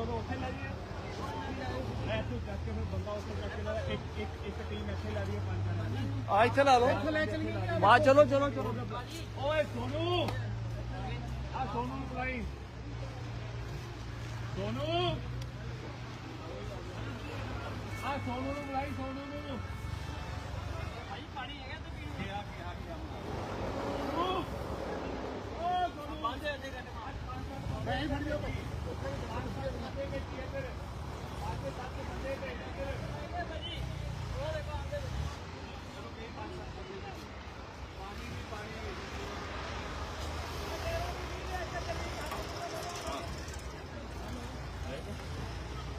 ਕਦੋਂ ਉੱਥੇ ਲੈ ਜਾਈਏ। ਐ ਤੂੰ ਚੱਕ ਕੇ ਫਿਰ ਬੰਦਾ ਉੱਥੇ ਚੱਕ ਕੇ ਲੈ ਜਾ। ਇੱਕ ਇੱਕ ਇੱਕ ਟੀਮ ਇੱਥੇ ਲੈ ਜਾਈਏ ਪੰਜ ਜਣੇ। ਆ ਇੱਥੇ ਲਾ ਲਓ। ਲੈ ਚਲੀਏ। ਚਲੋ ਚਲੋ ਚਲੋ। ਓਏ ਸੋਨੂ! ਆ ਸੋਨੂ ਨੂੰ ਬੁਲਾਈ। ਸੋਨੂ! ਆ ਸੋਨੂ ਨੂੰ ਬੁਲਾਈ ਸੋਨੂ ਨੂੰ। ਭਾਈ ਪਾਣੀ ਹੈਗਾ ਤੇ ਪੀਣ ਗਿਆ ਗਿਆ ਗਿਆ। ਸੋਨੂ! ਓ ਸੋਨੂ! ਬੰਦ ਹੈ ਦੇ ਮੈਂ ਹੀ ਫੜ ਲਿਓ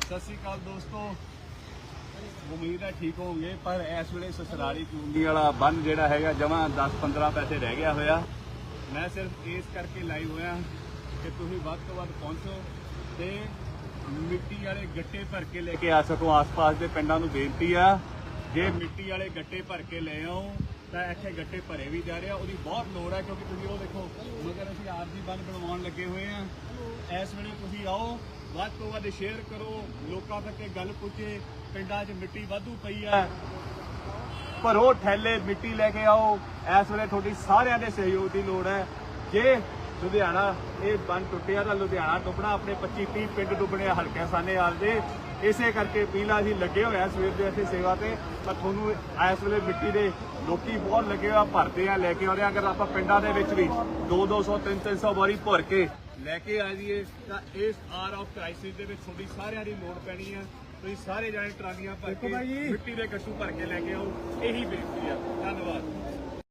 ਸਤਿ ਸ਼੍ਰੀ ਅਕਾਲ ਦੋਸਤੋ। ਉਮੀਦ ਹੈ ਠੀਕ ਹੋਵੋਗੇ, ਪਰ ਇਸ ਵੇਲੇ ਸਸਰਾਲੀ ਚੂੰਗੀ ਵਾਲਾ ਬੰਨ ਜਿਹੜਾ ਹੈਗਾ, ਜਮਾ 10-15 ਪੈਸੇ ਰਹਿ ਗਿਆ ਹੋਇਆ। ਮੈਂ ਸਿਰਫ ਇਸ ਕਰਕੇ ਲਾਈਵ ਹੋਇਆ ਕਿ ਤੁਸੀਂ ਵੱਧ ਤੋਂ ਵੱਧ ਪਹੁੰਚੋ। ਤੇ ਮਿੱਟੀ ਵਾਲੇ ਗੱਟੇ ਭਰ ਕੇ ਲੈ ਕੇ ਆ ਸਕੋ। ਆਸ-ਪਾਸ ਦੇ ਪਿੰਡਾਂ ਨੂੰ ਬੇਨਤੀ ਆ, ਜੇ ਮਿੱਟੀ ਵਾਲੇ ਗੱਟੇ ਭਰ ਕੇ ਲੈ ਆਓ, ਤਾਂ ਇੱਥੇ ਗੱਟੇ ਭਰੇ ਵੀ ਜਾ ਰਹੇ ਆ। ਉਹਦੀ ਬਹੁਤ ਲੋੜ ਹੈ ਕਿਉਂਕਿ ਤੁਸੀਂ ਉਹ ਦੇਖੋ, ਮਗਰ ਅਸੀਂ ਆਰਜੀ ਬੰਨ ਬਣਵਾਉਣ ਲੱਗੇ ਹੋਏ ਆ। ਇਸ ਵੇਲੇ ਤੁਸੀਂ ਆਓ, ਵੱਧ ਤੋਂ ਵੱਧ ਸ਼ੇਅਰ ਕਰੋ, ਲੋਕਾਂ ਤੱਕ ਇਹ ਗੱਲ ਪਹੁੰਚੇ ਪਿੰਡਾਂ 'ਚ ਮਿੱਟੀ ਵਾਧੂ ਪਈ ਆ। ਭਰੋ ਠੈਲੇ, ਮਿੱਟੀ ਲੈ ਕੇ ਆਓ। ਇਸ ਵੇਲੇ ਤੁਹਾਡੀ ਸਾਰਿਆਂ ਦੇ ਸਹਿਯੋਗ ਦੀ ਲੋੜ ਹੈ। ਜੇ ਲੁਧਿਆਣਾ ਇਹ ਬੰਨ ਟੁੱਟਿਆ ਤਾਂ ਲੁਧਿਆਣਾ ਡੁੱਬਣਾ ਆਪਣੇ 25 30 ਪਿੰਡ ਡੁੱਬਣੇ ਹਲਕੇ ਸਾਨੇ ਆਲ ਦੇ ਇਸੇ ਕਰਕੇ ਪੀਲਾ ਅਸੀਂ ਲੱਗੇ ਹੋਏ ਆ ਸਵੇਰ ਦੇ ਇੱਥੇ ਸੇਵਾ ਤੇ। ਪਰ ਤੁਹਾਨੂੰ ਇਸ ਵੇਲੇ ਮਿੱਟੀ ਦੇ ਲੋਕੀ ਬਹੁਤ ਲੱਗੇ ਆ ਭਰਦੇ ਆ ਲੈ ਕੇ ਆਉਂਦੇ ਆ। ਅਗਰ ਆਪਾਂ ਪਿੰਡਾਂ ਦੇ ਵਿੱਚ ਵੀ 2 200 3 300 ਵਾਰੀ ਭਰ ਕੇ ਲੈ ਕੇ ਆ ਜਾਈਏ ਤਾਂ ਇਸ ਆਰ ਆਫ ਕ੍ਰਾਈਸਿਸ ਦੇ ਵਿੱਚ ਤੁਹਾਡੀ ਸਾਰਿਆਂ ਦੀ ਲੋੜ ਪੈਣੀ ਆ। ਤੁਸੀਂ ਸਾਰੇ ਜਾਣੇ ਟਰਾਲੀਆਂ ਭਰ ਕੇ ਮਿੱਟੀ ਦੇ ਗੱਟੂ ਭਰ ਕੇ ਲੈ ਕੇ ਆਓ। ਇਹੀ ਬੇਨਤੀ ਆ। ਧੰਨਵਾਦ।